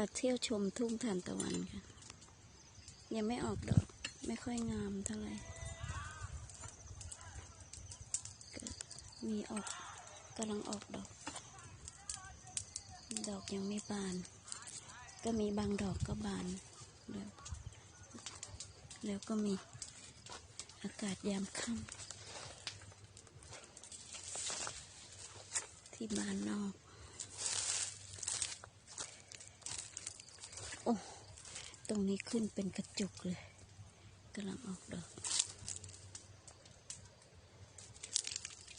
าเที่ยวชมทุ่งทานตะวันค่ะ ยังไม่ออกดอก ไม่ค่อยงามเท่าไหร่ก็มีออกกำลังออกดอก ดอกยังไม่บาน ก็มีบางดอกก็บาน แล้ว แล้วก็มีอากาศยามค่ำที่บ้านนอก โอ้ ตรงนี้ขึ้นเป็นกระจุกเลยกำลังออกดอก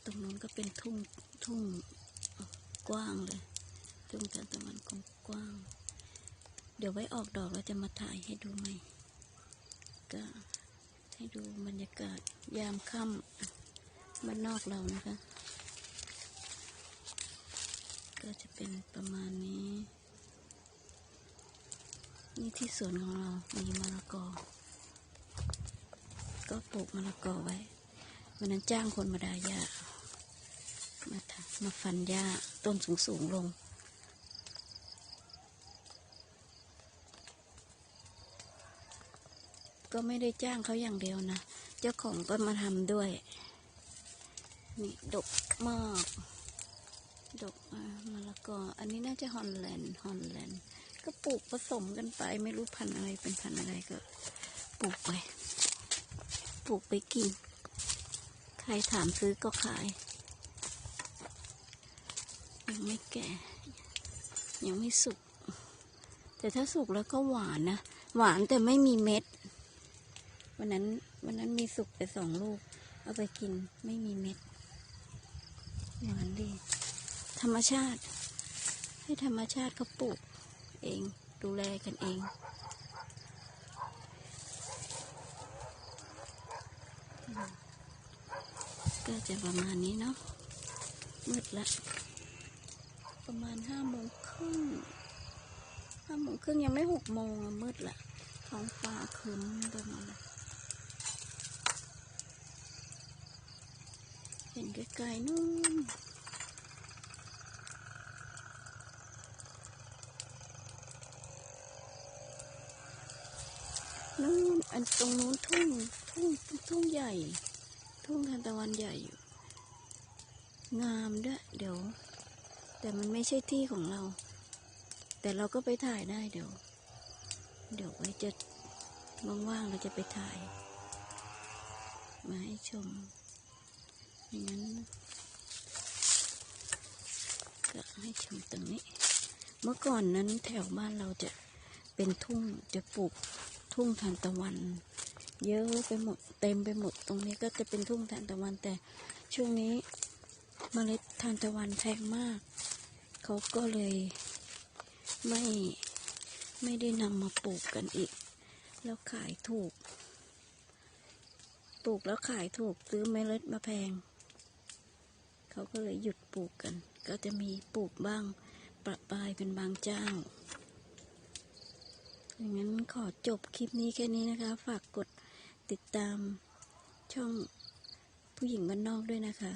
ตรงนู้นก็เป็นทุ่งทุ่งกว้างเลยทุ่งทานตะวันกว้าง เดี๋ยวไว้ออกดอกเราจะมาถ่ายให้ดูใหม่ ก็ให้ดูบรรยากาศยามค่ำบ้านนอกเรานะคะ ก็จะเป็นประมาณนี้ นี่ที่สวนของเรา มีมะละกอ ก็ปลูกมะละกอไว้ วันนั้นจ้างคนมาดาหญ้ามาทำมาฟันหญ้าต้นสูงสูงลง ก็ไม่ได้จ้างเขาอย่างเดียวนะ เจ้าของก็มาทำด้วย นี่ดกมากดอกมะละกอ อันนี้น่าจะฮอลแลนด์ ฮอลแลนด์ ก็ปลูกผสมกันไป ไม่รู้พันธุ์อะไรเป็นพันธุ์อะไรก็ปลูกไป ปลูกไปกิน ใครถามซื้อก็ขาย ยังไม่แก่ ยังไม่สุก แต่ถ้าสุกแล้วก็หวานนะ หวานแต่ไม่มีเม็ด วันนั้นวันนั้นมีสุกไปสองลูก เอาไปกินไม่มีเม็ด หวานดี ธรรมชาติ ให้ธรรมชาติเขาปลูก เอง ดูแลกันเอง ก็จะประมาณนี้เนาะมืดละ ประมาณห้าโมงครึ่งห้าโมงครึ่งยังไม่หกโมงมืดละท้องฟ้าครึ้มไปหมดเลยเห็นไกลๆนู่น นู่นอันตรงนู้นทุ่ง ทุ่งทุ่งใหญ่ ทุ่งทานตะวันใหญ่อยู่ งามด้วยเดี๋ยว แต่มันไม่ใช่ที่ของเรา แต่เราก็ไปถ่ายได้เดี๋ยว เดี๋ยวไว้จะว่างๆเราจะไปถ่าย มาให้ชมอย่างนั้นก็ให้ชมตรงนี้ เมื่อก่อนนั้นแถวบ้านเราจะเป็นทุ่งจะปลูก ทุ่งทานตะวัน เยอะไปหมดเต็มไปหมดตรงนี้ก็จะเป็นทุ่งทานตะวัน แต่ช่วงนี้เมล็ดทานตะวันแพงมาก เขาก็เลยไม่ไม่ได้นำมาปลูกกันอีก แล้วขายถูก ปลูกแล้วขายถูกซื้อเมล็ดมาแพง เขาก็เลยหยุดปลูกกัน ก็จะมีปลูกบ้างประปายเป็นบางเจ้า อย่างนั้นขอจบคลิปนี้แค่นี้นะคะ ฝากกดติดตามช่องผู้หญิงบ้านนอกด้วยนะคะ